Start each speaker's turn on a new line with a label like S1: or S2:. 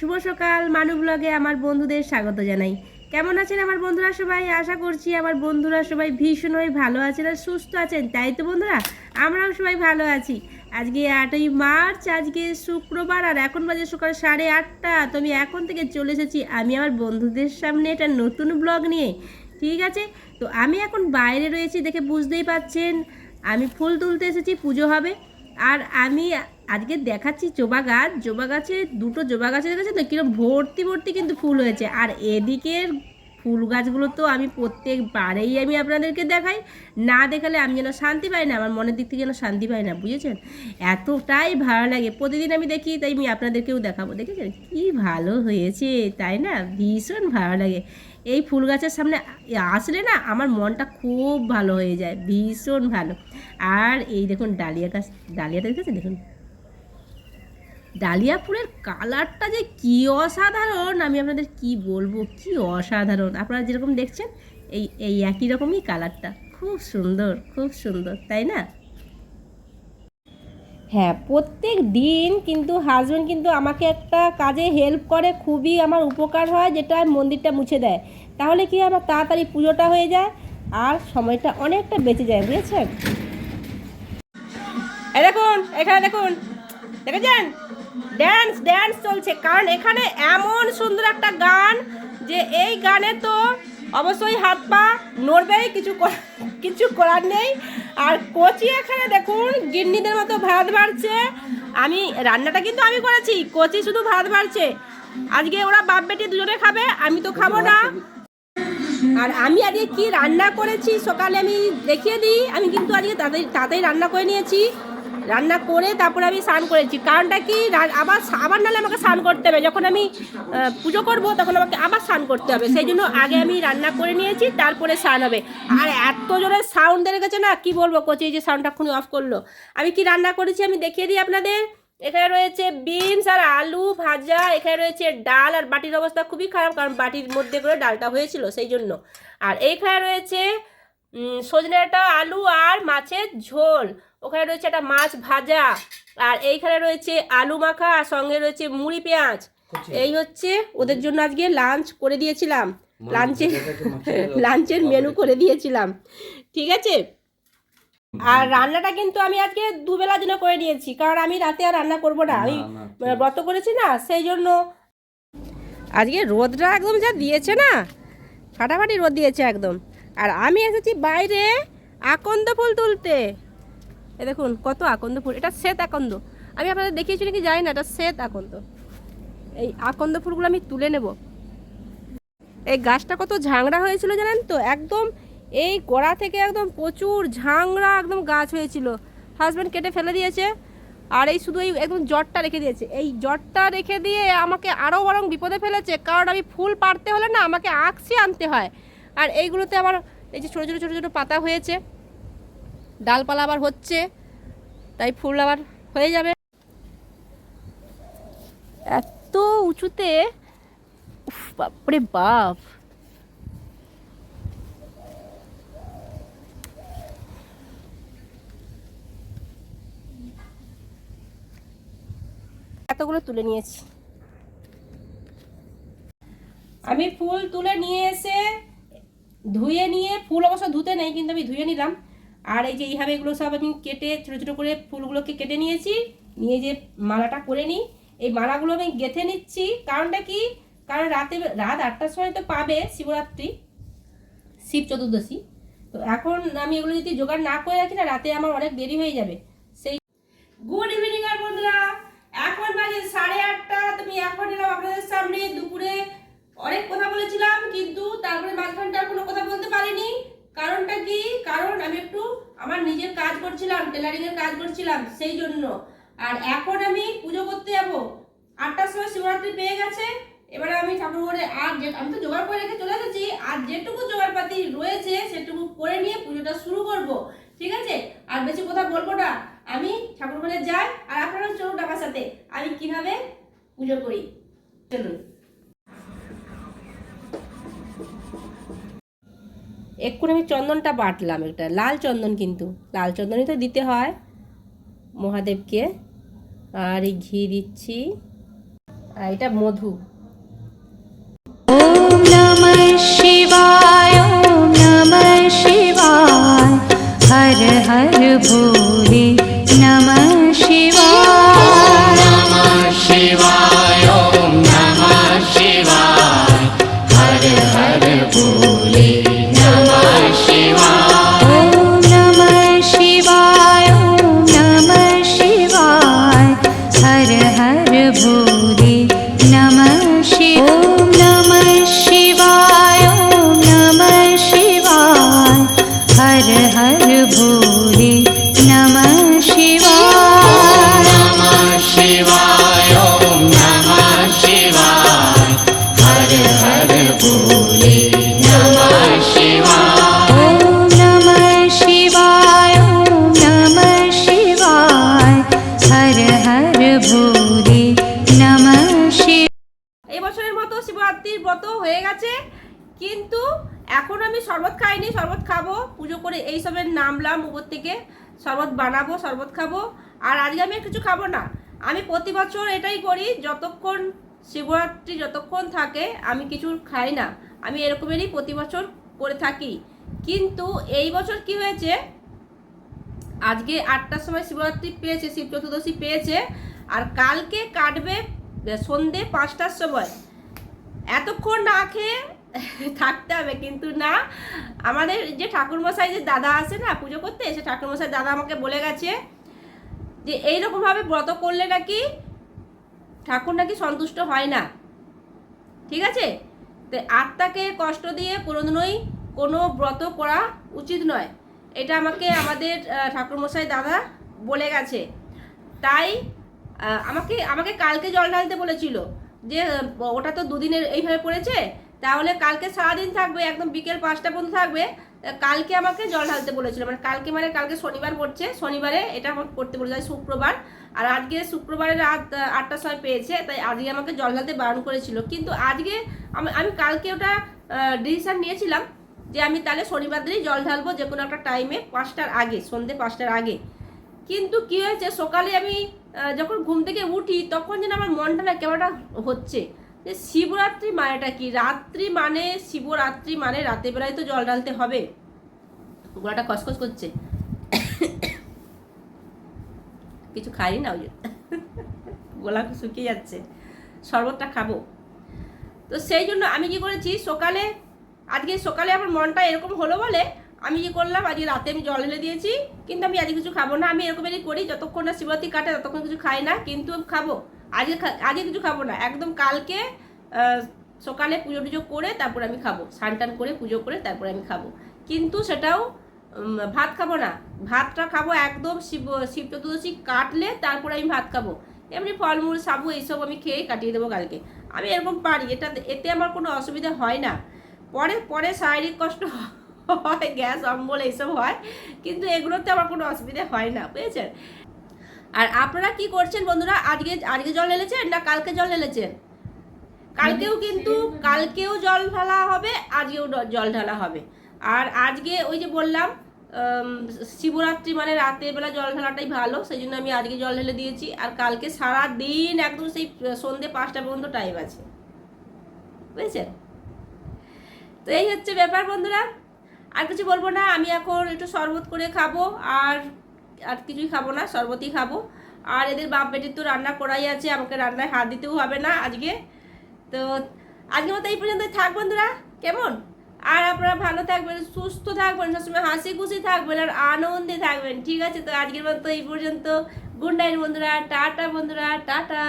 S1: শুভ সকাল, মানু ব্লগে আমার বন্ধুদের স্বাগত জানাই। কেমন আছেন আমার বন্ধুরা সবাই? আশা করছি আমার বন্ধুরা সবাই ভীষণই ভালো আছেন আর সুস্থ আছেন, তাই তো বন্ধুরা? আমরাও সবাই ভালো আছি। আজকে আটই মার্চ, আজকে শুক্রবার আর এখন বাজে সকাল সাড়ে আটটা। তো আমি এখন থেকে চলে এসেছি আমি আমার বন্ধুদের সামনে একটা নতুন ব্লগ নিয়ে, ঠিক আছে? তো আমি এখন বাইরে রয়েছি দেখে বুঝতেই পাচ্ছেন, আমি ফুল তুলতে এসেছি, পুজো হবে। আর আমি আজকে দেখাচ্ছি জবা গাছ। জবা গাছে, দুটো জবা গাছে দেখেছেন তো কীরকম ভর্তি ভর্তি কিন্তু ফুল হয়েছে। আর এদিকের ফুল গাছগুলো তো আমি প্রত্যেকবারেই আমি আপনাদেরকে দেখাই। না দেখালে আমি যেন শান্তি পাই না, আমার মনের দিক থেকে যেন শান্তি পাই না, বুঝেছেন? এতটাই ভালো লাগে। প্রতিদিন আমি দেখি, তাই আমি আপনাদেরকেও দেখাবো। দেখেছেন? কি ভালো হয়েছে, তাই না? ভীষণ ভালো লাগে। এই ফুল গাছের সামনে আসলে না, আমার মনটা খুব ভালো হয়ে যায়। ভীষণ ভালো। আর এই দেখুন, ডালিয়া গাছ। ডালিয়াটা দেখেছেন? দেখুন। ডালিয়া ফুলের কালারটা যে কি অসাধারণ! আমি আপনাদের কি বলব? কি অসাধারণ! আপনারা যেরকম দেখছেন, এই এই একই রকমই কালারটা। খুব সুন্দর খুব সুন্দর, তাই না? হ্যাঁ প্রত্যেক দিন কিন্তু হাজব্যান্ড কিন্তু আমাকে একটা কাজে হেল্প করে, খুবই আমার উপকার হয়, যেটা মন্দিরটা মুছে দেয়। তাহলে কি আমার তাড়াতাড়ি পুজোটা হয়ে যায়? আর সময়টা অনেকটা বেঁচে যায়, বুঝেছেন? দেখুন, এখানে দেখুন, দেখেছেন? ড্যান্স ড্যান্স চলছে। কারণ এখানে এমন সুন্দর একটা গান যে এই গানে তো অবশ্যই হাত পা নড়বেই কিছু কিছু করার নেই। আর কোচি এখানে দেখুন, গিন্নিদের মতো ভাত বাড়ছে। আমি, রান্নাটা কিন্তু আমি করেছি, কোচি শুধু ভাত বাড়ছে। আজকে ওরা বাপ বেটি দুজনে খাবে, আমি তো খাব না। আর আমি আজকে কি রান্না করেছি, সকালে আমি দেখিয়ে দিই। আমি কিন্তু আজকে তাড়াতাড়ি তাড়াতাড়ি রান্না করে নিয়েছি। রান্না করে তারপরে আমি স্নান করেছি। কারণটা কি? আবার আবার নাহলে আমাকে স্নান করতে হবে। যখন আমি পুজো করব, তখন আমাকে আবার স্নান করতে হবে। সেই জন্য আগে আমি রান্না করে নিয়েছি, তারপরে স্নান হবে। আর এত জোরে সাউন্ড দিয়ে গেছে না, কি বলব? কোচে যে সাউন্ডটা খুনি অফ করল। আমি কি রান্না করেছি আমি দেখিয়ে দিই আপনাদের। এখানে রয়েছে বিনস আর আলু ভাজা, এখানে রয়েছে ডাল, আর বাটির অবস্থা খুবই খারাপ, কারণ বাটির মধ্যে করে ডালটা হয়েছিল, সেই জন্য। আর এখানে রয়েছে সজনে ডাঁটা আলু আর মাছের ঝোল। ওখানে রয়েছে একটা মাছ ভাজা। আর এইখানে রয়েছে আলু মাখা আর সঙ্গে রয়েছে মুড়ি পেঁয়াজ। এই হচ্ছে ওদের জন্য আজকে লাঞ্চ করে দিয়েছিলাম। লাঞ্চে লাঞ্চের মেনু করে দিয়েছিলাম। ঠিক আছে? আর রান্নাটা কিন্তু আমি আজকে দুবেলার জন্য করে নিয়েছি কারণ আমি রাতে আর রান্না করব না। আমি ব্রত করেছি না সেই জন্য আজকে রোদটা একদম যা দিয়েছে না? ফাটাফাটি রোদ দিয়েছে একদম। আর আমি এসেছি বাইরে আকন্দ ফুল তুলতে। এ দেখুন, কত আকন্দ ফুল। এটা শ্বেত আকন্দ। আমি আপনাদের দেখিয়েছি নাকি? জানি না, এটা শ্বেত আকন্দ। এই আকন্দ ফুলগুলো আমি তুলে নেব। এই গাছটা কত ঝাংড়া হয়েছিল জানেন তো? একদম এই গোড়া থেকে একদম প্রচুর ঝাংড়া একদম গাছ হয়েছিল। হাজব্যান্ড কেটে ফেলে দিয়েছে। আর এই শুধু এই একদম জটটা রেখে দিয়েছে। এই জটটা রেখে দিয়ে আমাকে আরও বরং বিপদে ফেলেছে। কারণ আমি ফুল পাড়তে হলে না আমাকে আঁকছি আনতে হয়। আর এইগুলোতে আবার এই যে ছোটো ছোটো ছোটো ছোটো পাতা হয়েছে। ডালপালা আবার হচ্ছে, তাই ফুল আবার হয়ে যাবে। এত উঁচুতে বাপরে বাপ। এতগুলো তুলে নিয়েছি। আমি ফুল তুলে নিয়ে এসে ধুয়ে নিয়ে, ফুল অবশ্য ধুতে নেই, কিন্তু আমি ধুয়ে নিলাম। আর এই যে এইভাবে এগুলো সব আমি কেটে, ছোটো ছোটো করে ফুলগুলোকে কেটে নিয়েছি। নিয়ে যে মালাটা করে নিই। এই মালাগুলো আমি গেঁথে নিচ্ছি। কারণটা কি? কারণ রাতে, রাত আটটার সময় তো পাবে শিবরাত্রি, শিব চতুর্দশী। তো এখন আমি এগুলো যদি জোগাড় না করে রাখি, না, রাতে আমার অনেক দেরি হয়ে যাবে। সেই গুড ইভিনিং আর বন্ধুরা, এখন বাজে সাড়ে আটটা। তুমি এখন এলাম আপনাদের সামনে দুপুরে অনেক কথা বলেছিলাম কিন্তু তারপরে মাঝখানটা আর কোনো কথা বলতে পারিনি কারণটা কি কারণ আমি একটু আমার নিজের কাজ করছিলাম টেলারিং এর কাজ করছিলাম, সেই জন্য। আর এখন আমি পুজো করতে যাব। আটটার সময় শিবরাত্রি পেয়ে গেছে। এবারে আমি ঠাকুর ঘরে আর যে আমি তো জোগাড় করে রেখে চলে এসেছি। আর যেটুকু জোগাড়পাতি রয়েছে, সেটুকু করে নিয়ে পুজোটা শুরু করব। ঠিক আছে? আর বেশি কথা বলব না। আমি ঠাকুর ঘরে যাই। আর আপনারা চলুন আমার সাথে। আমি কীভাবে পুজো করি? চলুন। এক্ষুনি আমি চন্দনটা বাটলাম এটা লাল চন্দন কিন্তু, লাল চন্দনই তো দিতে হয় মহাদেবকে। আর এই ঘি দিচ্ছি। আর এটা মধু।
S2: শিবায় নম শিবায়, হর হর ভোলে। हर
S1: भूरी কিন্তু এখন আমি শরবত খাইনি, শরবত খাব, পুজো করে এইসবের নামলাম উপর থেকে। শরবত বানাবো, শরবত খাব, আর আজকে আমি কিছু খাব না। আমি প্রতি বছর এটাই করি, যতক্ষণ শিবরাত্রি যতক্ষণ থাকে, আমি কিছু খাই না। আমি এরকমেরই প্রতি বছর করে থাকি। কিন্তু এই বছর কি হয়েছে, আজকে আটটার সময় শিবরাত্রি পেয়েছে, শিব চতুর্দশী পেয়েছে, আর কালকে কাটবে সন্ধে পাঁচটার সময়। এতক্ষণ না খেয়ে থাকতে হবে, কিন্তু না। আমাদের যে ঠাকুরমশাই যে দাদা আছে না, পুজো করতে, সে ঠাকুরমশাই দাদা আমাকে বলে গেছে যে, এইরকমভাবে ব্রত করলে নাকি ঠাকুর নাকি সন্তুষ্ট হয় না। ঠিক আছে? তো আত্মাকে কষ্ট দিয়ে কোনোদিনই কোনো ব্রত করা উচিত নয়। এটা আমাকে আমাদের ঠাকুরমশাই দাদা বলে গেছে। তাই আমাকে আমাকে কালকে জল ঢালতে বলেছিল যে ওটা তো দুদিনের এইভাবে পড়েছে তাহলে কালকে সারাদিন থাকবে, একদম বিকেল পাঁচটা পর্যন্ত থাকবে। কালকে আমাকে জল ঢালতে বলেছিল। মানে কালকে মানে কালকে শনিবার পড়ছে। শনিবারে এটা আমাকে করতে বলেছে শুক্রবার। আর আজকে শুক্রবারে রাত আটটার সময় পেয়েছে। তাই আজকে আমাকে জল ঢালতে বারণ করেছিল। কিন্তু আজকে আমি আমি কালকে ওটা ডিসিশন নিয়েছিলাম যে আমি তাহলে শনিবার দিনই জল ঢালবো যে কোনো একটা টাইমে পাঁচটার আগে, সন্ধে পাঁচটার আগে। কিন্তু কি হয়েছে? সকালে আমি যখন ঘুম থেকে উঠি, তখন যেন আমার মনটা না কেমনটা হচ্ছে। যে শিবরাত্রি মানেটা কি? রাত্রি মানে শিবরাত্রি মানে রাতের বেলায় তো জল ঢালতে হবে। গলাটা খসখস করছে। কিছু খাই না ওই। গলা শুকিয়ে যাচ্ছে। শরবতটা খাব। তো সেই জন্য আমি কি করেছি, সকালে, আজকে সকালে আমার মনটা এরকম হলো বলে আমি কি করলাম, আজকে রাতে আমি জল ঢেলে দিয়েছি, কিন্তু আমি আজকে কিছু খাব না। আমি এরকমই করি, যতক্ষণ না শিবরাত্রি কাটে ততক্ষণ কিছু খাই না, কিন্তু খাব। আজকে আজকে কিছু খাব না। একদম কালকে সকালে পুজো টুজো করে তারপর আমি খাব। স্নান টান করে পুজো করে তারপরে আমি খাব। কিন্তু সেটাও ভাত খাব না। ভাতটা খাব একদম শিব শিব চতুর্দশী কাটলে তারপরে আমি ভাত খাব। এমনি ফলমূল, সাবু এইসব আমি খেয়ে কাটিয়ে দেবো কালকে। আমি এরকম পারি, এটা, এতে আমার কোনো অসুবিধা হয় না। পরে পরে শারীরিক কষ্ট হয়, গ্যাস, অম্বল এইসব হয়। কিন্তু এগুলোতে আমার কোনো অসুবিধা হয় না, বুঝেছেন? আর আপনারা কি করছেন বন্ধুরা? আজকে আজকে জল ঢেলেছেন না কালকে জল ঢেলেছেন কালকেও কিন্তু, কালকেও জল ঢালা হবে, আজকেও জল ঢালা হবে। আর আজকে ওই যে বললাম শিবরাত্রি মানে রাতের বেলা জল ঢালাটাই ভালো সেই জন্য আমি আজকে জল ঢেলে দিয়েছি। আর কালকে সারা দিন একদম সেই, সন্ধে পাঁচটা পর্যন্ত টাইম আছে। বুঝেছেন? তো এই হচ্ছে ব্যাপার বন্ধুরা। আর কিছু বলব না, আমি এখন একটু শরবত করে খাব, আর আর কিছুই খাব না, শরবতই খাব। আর এদের বাপ বেটির তো রান্না করাই আছে, আমাকে রান্নায় হাত দিতেও হবে না আজকে। তো আজকে মতো এই পর্যন্ত থাক বন্ধুরা, কেমন? আর আপনারা ভালো থাকবেন, সুস্থ থাকবেন, সবসময় হাসি খুশি থাকবেন আর আনন্দে থাকবেন, ঠিক আছে? তো আজকের মতো এই পর্যন্ত। গুড নাইট বন্ধুরা, টাটা বন্ধুরা, টাটা।